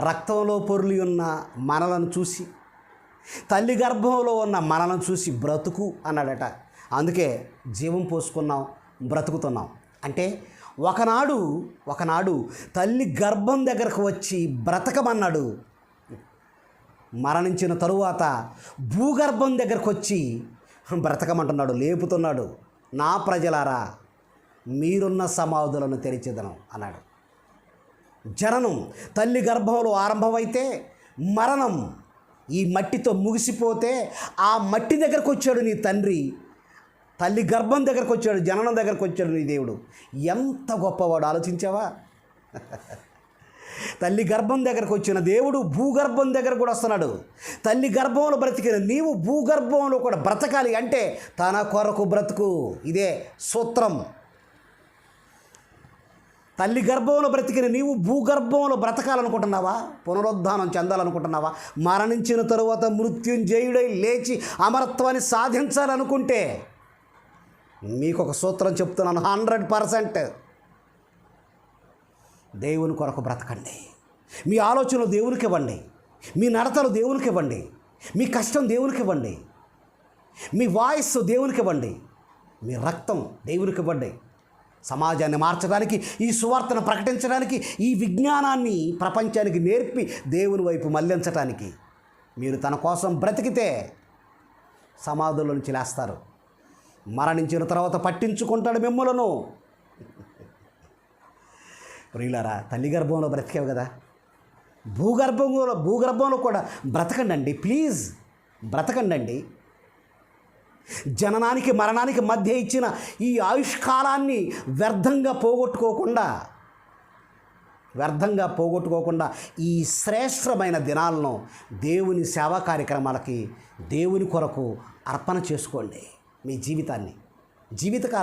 రక్తంలో పొర్లి ఉన్న మనలను చూసి తల్లి గర్భంలో ఉన్న మనలను చూసి బ్రతుకు అన్నాడట. అందుకే జీవం పోసుకున్నాం బ్రతుకుతున్నాం. అంటే ఒకనాడు ఒకనాడు తల్లి గర్భం దగ్గరకు వచ్చి బ్రతకమన్నాడు. మరణించిన తరువాత భూగర్భం దగ్గరకు వచ్చి బ్రతకమంటున్నాడు లేపుతున్నాడు. నా ప్రజలారా మీరున్న సమాధులను తెరిచేదనం అన్నాడు. జననం. తల్లి గర్భంలో ఆరంభమైతే మరణం. ఈ మట్టితో ముగిసిపోతే ఆ మట్టి దగ్గరకు వచ్చాడు నీ తండ్రి. తల్లి గర్భం దగ్గరకు వచ్చాడు జననం దగ్గరకు వచ్చాడు నీ దేవుడు. ఎంత గొప్పవాడు ఆలోచించావా? తల్లి గర్భం దగ్గరకు వచ్చిన దేవుడు భూగర్భం దగ్గర కూడా వస్తున్నాడు. తల్లి గర్భంలో బ్రతికిన నీవు భూగర్భంలో కూడా బ్రతకాలి అంటే తన కొరకు బ్రతుకు. ఇదే సూత్రం. తల్లి గర్భంలో బ్రతికిన నీవు భూగర్భంలో బ్రతకాలనుకుంటున్నావా? పునరుద్ధానం చెందాలనుకుంటున్నావా? మరణించిన తరువాత మృత్యుంజయుడై లేచి అమరత్వాన్ని సాధించాలనుకుంటే మీకు ఒక సూత్రం చెప్తున్నాను హండ్రెడ్ పర్సెంట్. దేవుని కొరకు బ్రతకండి. మీ ఆలోచనలు దేవునికి ఇవ్వండి. మీ నడతలు దేవునికి ఇవ్వండి. మీ కష్టం దేవునికి ఇవ్వండి. మీ వాయిస్ దేవునికి ఇవ్వండి. మీ రక్తం దేవునికి ఇవ్వండి. సమాజాన్ని మార్చడానికి ఈ సువార్తను ప్రకటించడానికి ఈ విజ్ఞానాన్ని ప్రపంచానికి నేర్పి దేవుని వైపు మళ్ళించటానికి మీరు తన కోసం బ్రతికితే సమాధుల నుంచి లేస్తారు. మరణించిన తర్వాత పట్టించుకుంటాడు మిమ్మలను. ప్రియులారా తల్లి గర్భంలో బ్రతికావు కదా? భూగర్భంలో భూగర్భంలో కూడా బ్రతకండి ప్లీజ్. బ్రతకండి జననానికి మరణానికి మధ్య ఇచ్చిన ఈ ఆయుష్కాలాన్ని వ్యర్థంగా పోగొట్టుకోకుండా వ్యర్థంగా పోగొట్టుకోకుండా ఈ శ్రేష్టమైన దినాలను దేవుని సేవా కార్యక్రమాలకి దేవుని కొరకు అర్పణ చేసుకోండి మీ జీవితాన్ని జీవితకాలం